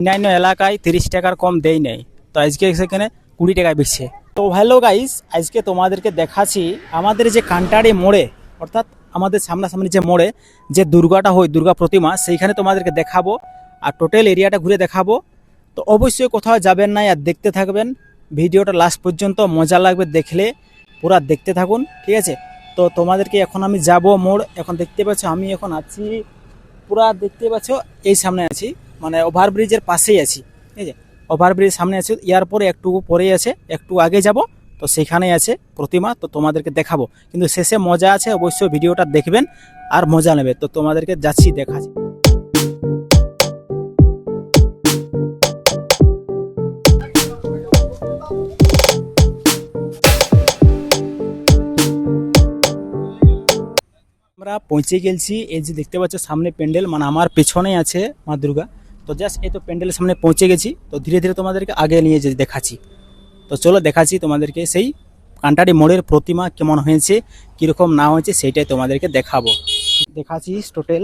অন্যান্য এলাকায় তিরিশ টাকার কম দেই নেই। তো আজকে সেখানে কুড়ি টাকায় বিকছে তো হ্যালো গাইস আজকে তোমাদেরকে দেখাচ্ছি আমাদের যে কান্টারি মোড়ে, অর্থাৎ আমাদের সামনাসামনি যে মোড়ে যে দুর্গাটা হয়, দুর্গা প্রতিমা, সেইখানে তোমাদেরকে দেখাবো আর টোটাল এরিয়াটা ঘুরে দেখাবো। তো অবশ্যই কোথাও যাবেন না আর দেখতে থাকবেন। ভিডিওটা লাস্ট পর্যন্ত মজা লাগবে দেখলে, পুরা দেখতে থাকুন, ঠিক আছে? তো তোমাদেরকে এখন আমি যাব মোড়। এখন দেখতে পাচ্ছ, আমি এখন আছি, পুরা দেখতে পাচ্ছ, এই সামনে আছি। মানে ওভারব্রিজের পাশেই আছি ঠিক আছে ওভারব্রিজ সামনে আছে, ইয়ার পরে একটু পরেই আছে, একটু আগে যাব, তো সেখানেই আছে প্রতিমা, তো তোমাদেরকে দেখাবো। কিন্তু শেষে মজা আছে, অবশ্যই ভিডিওটা দেখবেন, আর মজা নেবে, তো তোমাদেরকে যাচ্ছি, দেখাচ্ছি। আমরা পৌঁছে গেছি, এই যে দেখতে পাচ্ছ, সামনে প্যান্ডেল মানে আমার পেছনেই আছে মা দুর্গা। তো জাস্ট এই তো প্যান্ডেলের সামনে পৌঁছে গেছি। তো ধীরে ধীরে তোমাদেরকে আগে নিয়ে যে দেখাচ্ছি। তো চলো দেখাচ্ছি তোমাদেরকে সেই কান্টারি মোড়ের প্রতিমা কেমন হয়েছে, কীরকম না হয়েছে সেইটাই তোমাদেরকে দেখাবো। দেখাচ্ছি টোটাল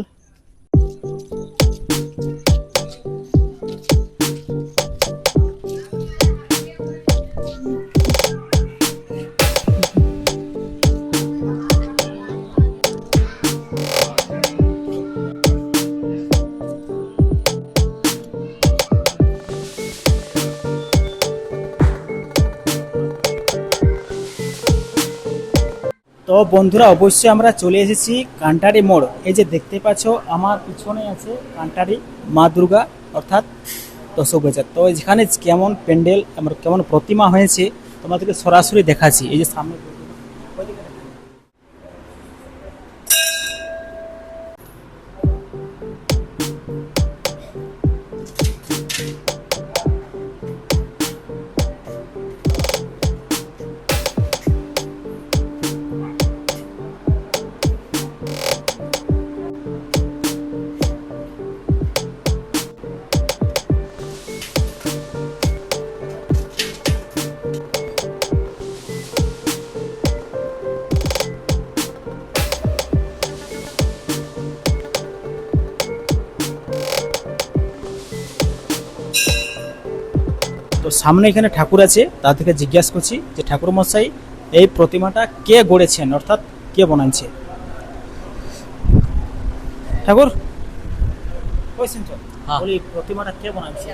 তো বন্ধুরা, অবশ্যই আমরা চলে এসেছি কান্টারি মোড়। এই যে দেখতে পাচ্ছ, আমার পিছনে আছে কান্টারি মা দুর্গা, অর্থাৎ দশক বাজার তো এখানে কেমন প্যান্ডেল, আমার কেমন প্রতিমা হয়েছে, তোমাদেরকে সরাসরি দেখাচ্ছি। এই যে সামনে তো সামনে এখানে ঠাকুর আছে তা থেকে জিজ্ঞাসা করছি যে ঠাকুর মশাই এই প্রতিমাটা কে গড়েছেন অর্থাৎ কে বানাইছে? ঠাকুর? কইছেন তো হ্যাঁ। বলি প্রতিমাটা কে বানাইছে?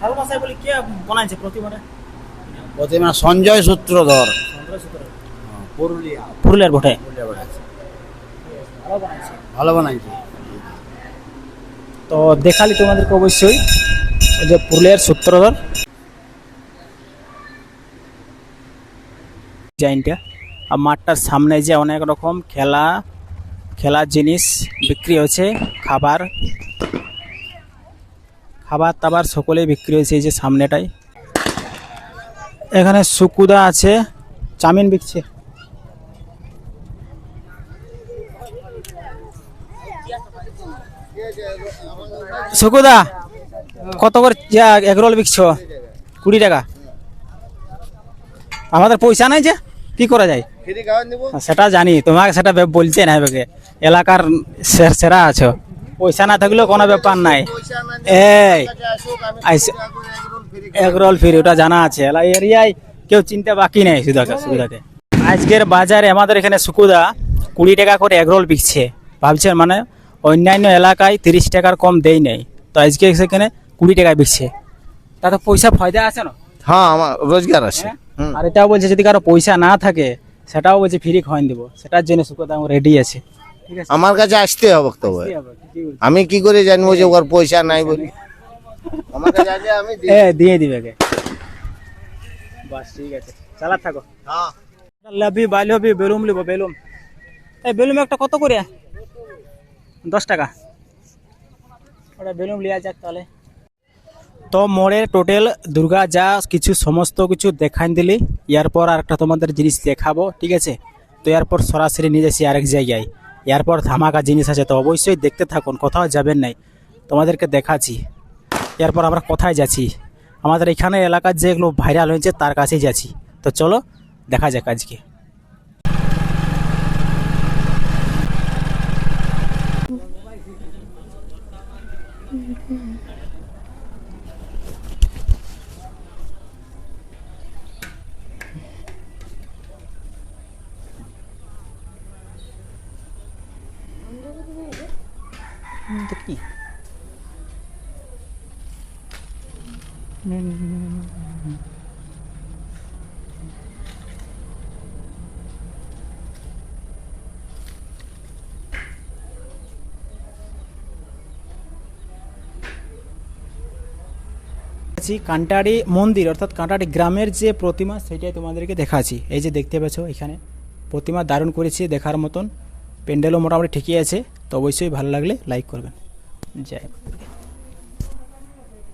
ঠাকুর মশাই বলি কে বানাইছে প্রতিমাটা? প্রতিমা সঞ্জয় সূত্রধর। পুরুলিয়া। পুরুলিয়ার বটে। ভালো বানাইছে। ভালো বানাইছে। তো দেখালি তোমাদেরকে অবশ্যই যে পুরুলিয়ার সূত্রধর। ডিজাইনটা আর মাঠটার সামনে যে অনেক রকম খেলা খেলার জিনিস বিক্রি হচ্ছে খাবার। খাবার টাবার সকলেই বিক্রি হয়েছে এই যে সামনেটাই এখানে সুকুদা আছে, চাউমিন বিকছে। সুকুদা, কত করে এগরোল বিকছ? কুড়ি টাকা। আমাদের পয়সা নাই যে, কি করা যায়? সেটা জানি, তোমাকে সেটা বলছে না এলাকার সে- সেরা আছো। পয়সা না থাকলেও কোনো ব্যাপার নাই। এই এগরোল ফ্রি, ওটা জানা আছে। এরিয়ায় কেউ চিনতে বাকি নেই সুদাকে সুবিধাকে। আজকের বাজারে আমাদের এখানে সুকুদা কুড়ি টাকা করে এগরোল বিকছে। ভাবছেন মানে অন্যান্য এলাকায় তিরিশ টাকার কম দেই নেই। তো আজকে সেখানে কুড়ি টাকায় বিকছে তাতে পয়সা ফায়দা আছে না? হ্যাঁ আমার রোজগার আছে। হ্যাঁ? আর এটাও বলছে যদি কারও পয়সা না থাকে সেটাও বলছে ফ্রি খাওয়ান দিব। সেটার জন্য সুকুদা রেডি আছে। আমার কাছে আসতে হবে তবে? আমি কি করে জানব যে ওর পয়সা নাই বলি? আমার কাছে আসলে আমি দিয়ে দিবে কে বাস ঠিক আছে। চালা থাকো। হ্যাঁ। লাভি বালি বেলুম লিব বেলুম। এই বেলুম একটা কত করে? দশ টাকা। ওটা বেলুম লিয়া যাক তাহলে। তো মোড়ে টোটাল দুর্গা যা কিছু সমস্ত কিছু দেখান দিলি এরপর আর একটা তোমাদের জিনিস দেখাবো ঠিক আছে? তো এরপর সরাসরি নিয়ে যাচ্ছি আরেক জায়গায়। এরপর ধামাকা জিনিস আছে তো অবশ্যই দেখতে থাকুন কোথাও যাবেন নাই। তোমাদেরকে দেখাচ্ছি। এরপর আমরা কোথায় যাচ্ছি? আমাদের এখানে এলাকার যেগুলো ভাইরাল হয়েছে তার কাছেই যাচ্ছি। তো চলো দেখা যাক আজকে। এটা কি? কান্টারি মন্দির, অর্থাৎ কান্টারি গ্রামের যে প্রতিমা, সেটাই তোমাদেরকে দেখাচ্ছি। এই যে দেখতে পাচ্ছ এখানে, প্রতিমা দারুণ করেছি দেখার মতন। প্যান্ডেলও মোটামুটি ঠিকই আছে, তো অবশ্যই ভালো লাগলে লাইক করবেন। যাই।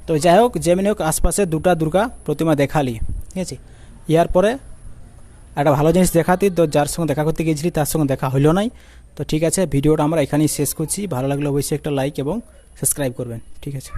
তো যাই হোক, যেমনি হোক, আশপাশে দুটা দুর্গা প্রতিমা দেখালি, ঠিক আছে? ইয়ার পরে একটা ভালো জিনিস দেখাতি, তো যার সঙ্গে দেখা করতে গিয়েছিলি, তার সঙ্গে দেখা হলো নাই। তো ঠিক আছে, ভিডিওটা আমরা এখানেই শেষ করছি। ভালো লাগলে অবশ্যই একটা লাইক এবং সাবস্ক্রাইব করবেন, ঠিক আছে?